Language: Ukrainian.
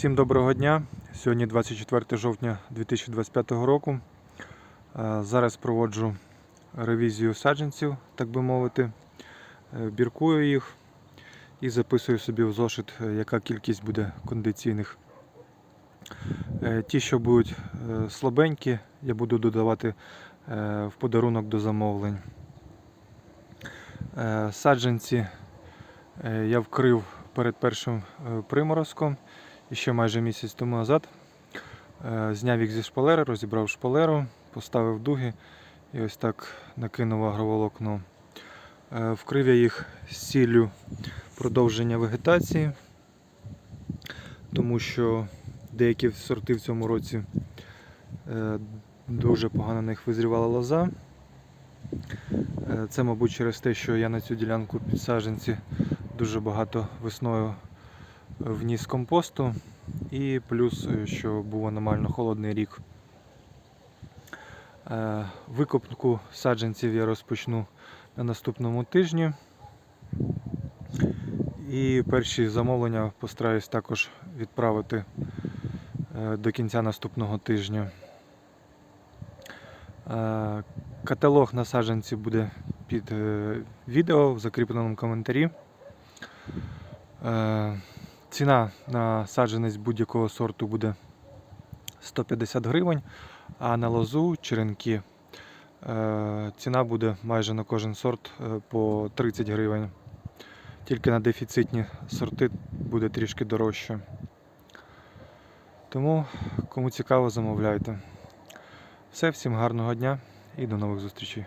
Всім доброго дня. Сьогодні 24 жовтня 2025 року. Е, Зараз проводжу ревізію саджанців, так би мовити. Е, Біркую їх і записую собі в зошит, е, яка кількість буде кондиційних. Ті, що будуть слабенькі, я буду додавати в подарунок до замовлень. Саджанці я вкрив перед першим приморозком ще майже місяць тому назад. Е, Зняв їх зі шпалери, розібрав шпалеру, поставив дуги і ось так накинув агроволокно. Е, Вкрив я їх з ціллю продовження вегетації, тому що деякі сорти в цьому році е, дуже погано на них визрівала лоза. Це, мабуть, через те, що я на цю ділянку підсадженці дуже багато весною вніс компосту, і плюс, е, що був аномально холодний рік. Е, Викопку саджанців я розпочну на наступному тижні. І перші замовлення постараюсь також відправити е, до кінця наступного тижня. Каталог на саджанці буде під відео в закріпленому коментарі. Ціна на саджанець будь-якого сорту буде 150 гривень, а на лозу черенки е, ціна буде майже на кожен сорт е, по 30 гривень. Тільки на дефіцитні сорти буде трішки дорожче. Тому, кому цікаво, замовляйте. Все, всім гарного дня і до нових зустрічей.